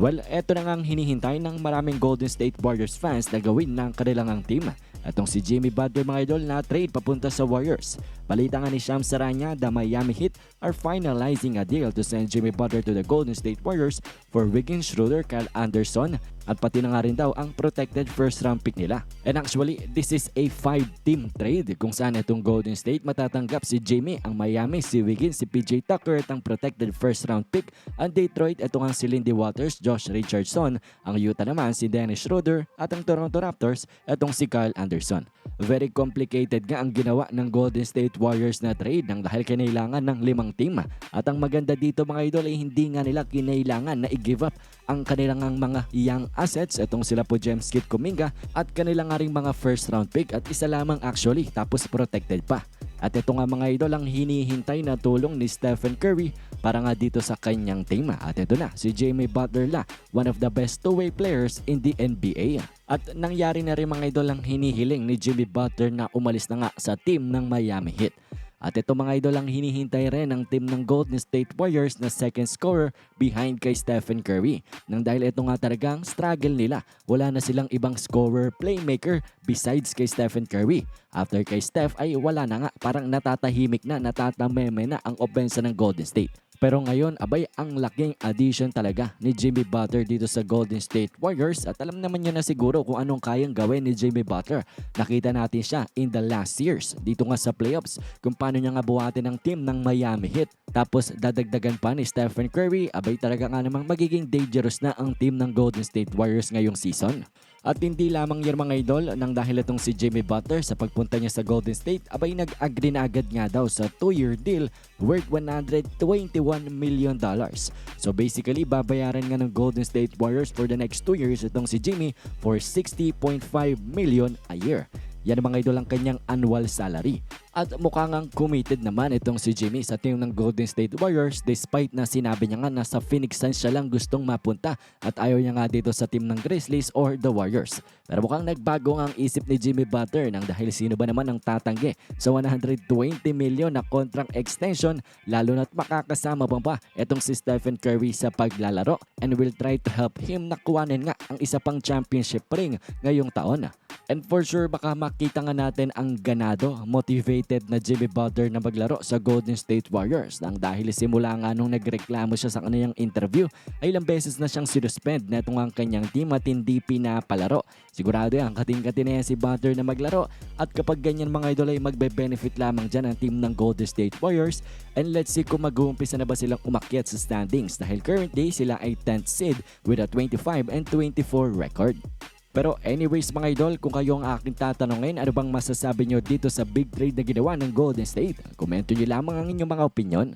Well, eto na nga ang hinihintay ng maraming Golden State Warriors fans na gawin ng kanilang ang team. Itong si Jimmy Butler mga idol na trade papunta sa Warriors. Balita nga ni Shams Saranya, the Miami Heat are finalizing a deal to send Jimmy Butler to the Golden State Warriors for Wiggins, Schroeder, Kyle Anderson at pati na nga rin daw ang protected first round pick nila. And actually, this is a 5-team trade kung saan itong Golden State matatanggap si Jimmy, ang Miami, si Wiggins, si PJ Tucker at ang protected first round pick. Ang Detroit, ito nga si Lindy Waters, Josh Richardson. Ang Utah naman si Dennis Schroeder at ang Toronto Raptors, itong si Kyle Anderson. Very complicated nga ang ginawa ng Golden State Warriors na trade nang dahil kinailangan ng limang team. At ang maganda dito mga idol ay hindi nga nila kinailangan na i-give up ang kanilang ang mga young assets. Itong sila po James Kit Kuminga at kanilang nga ring mga first round pick at isa lamang actually tapos protected pa. At ito nga mga idol ang hinihintay na tulong ni Stephen Curry para nga dito sa kanyang team. At ito na, si Jamie Butler la, one of the best two-way players in the NBA. At nangyari na rin mga idol ang hinihiling ni Jimmy Butler na umalis na nga sa team ng Miami Heat. At ito mga idol ang hinihintay rin ng team ng Golden State Warriors na second scorer behind kay Stephen Curry. Nang dahil ito nga talagang struggle nila. Wala na silang ibang scorer playmaker besides kay Stephen Curry. After kay Steph ay wala na nga parang natatahimik na natatameme na ang opensa ng Golden State. Pero ngayon, abay, ang laking addition talaga ni Jimmy Butler dito sa Golden State Warriors at alam naman niya na siguro kung anong kayang gawin ni Jimmy Butler. Nakita natin siya in the last years dito nga sa playoffs kung paano niya nga buhatin ang team ng Miami Heat. Tapos dadagdagan pa ni Stephen Curry, abay talaga nga namang magiging dangerous na ang team ng Golden State Warriors ngayong season. At hindi lamang yan mga idol nang dahil itong si Jimmy Butler sa pagpunta niya sa Golden State abay nag-agree na agad nga daw sa 2-year deal worth 121 million dollars. So basically babayaran nga ng Golden State Warriors for the next 2 years itong si Jimmy for 60.5 million a year. Yan mga idol ang kanyang annual salary. At mukhang ang committed naman itong si Jimmy sa team ng Golden State Warriors despite na sinabi niya nga na sa Phoenix Suns siya lang gustong mapunta at ayaw niya nga dito sa team ng Grizzlies or the Warriors. Pero mukhang nagbago ang isip ni Jimmy Butler nang dahil sino ba naman ang tatanggi sa 120 million na contract extension lalo na't makakasama pa ba itong si Stephen Curry sa paglalaro and will try to help him na kuwanin nga ang isa pang championship ring ngayong taon. And for sure baka makita nga natin ang ganado, motivated na Jimmy Butler na maglaro sa Golden State Warriors nang dahil simula nga nung nagreklamo siya sa kanyang interview ay ilang beses na siyang sinuspend na itong ang kanyang team at hindi pinapalaro. Sigurado yan, kating-katin na yan si Butler na maglaro at kapag ganyan mga idol ay magbe-benefit lamang dyan ang team ng Golden State Warriors and let's see kung mag-uumpisa na ba silang umakyat sa standings dahil currently sila ay 10th seed with a 25 and 24 record. Pero anyways mga idol, kung kayo ang aking tatanungin, ano bang masasabi nyo dito sa big trade na ginawa ng Golden State? Komento nyo lamang ang inyong mga opinion.